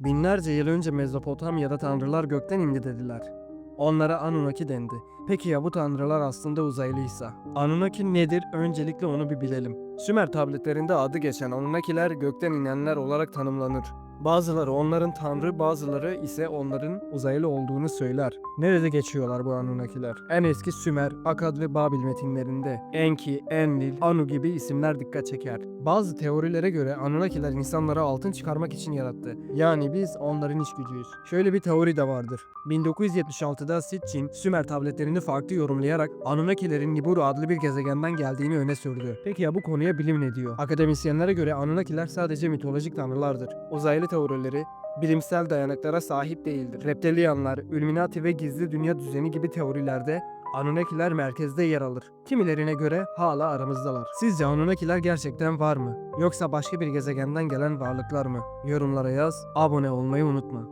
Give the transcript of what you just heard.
Binlerce yıl önce Mezopotamya'da tanrılar gökten indi dediler. Onlara Anunnaki dendi. Peki ya bu tanrılar aslında uzaylıysa? Anunnaki nedir? Öncelikle onu bir bilelim. Sümer tabletlerinde adı geçen Anunnakiler gökten inenler olarak tanımlanır. Bazıları onların tanrı, bazıları ise onların uzaylı olduğunu söyler. Nerede geçiyorlar bu Anunnakiler? En eski Sümer, Akkad ve Babil metinlerinde Enki, Enlil, Anu gibi isimler dikkat çeker. Bazı teorilere göre Anunnakiler insanlara altın çıkarmak için yarattı. Yani biz onların iş gücüyüz. Şöyle bir teori de vardır. 1976'da Sitchin, Sümer tabletlerini farklı yorumlayarak Anunnakilerin Nibiru adlı bir gezegenden geldiğini öne sürdü. Peki ya bu konuya bilim ne diyor? Akademisyenlere göre Anunnakiler sadece mitolojik tanrılardır. Uzaylı teorileri bilimsel dayanaklara sahip değildir. Reptilianlar, Illuminati ve gizli dünya düzeni gibi teorilerde Anunnakiler merkezde yer alır. Kimilerine göre hala aramızdalar. Sizce Anunnakiler gerçekten var mı? Yoksa başka bir gezegenden gelen varlıklar mı? Yorumlara yaz, abone olmayı unutma.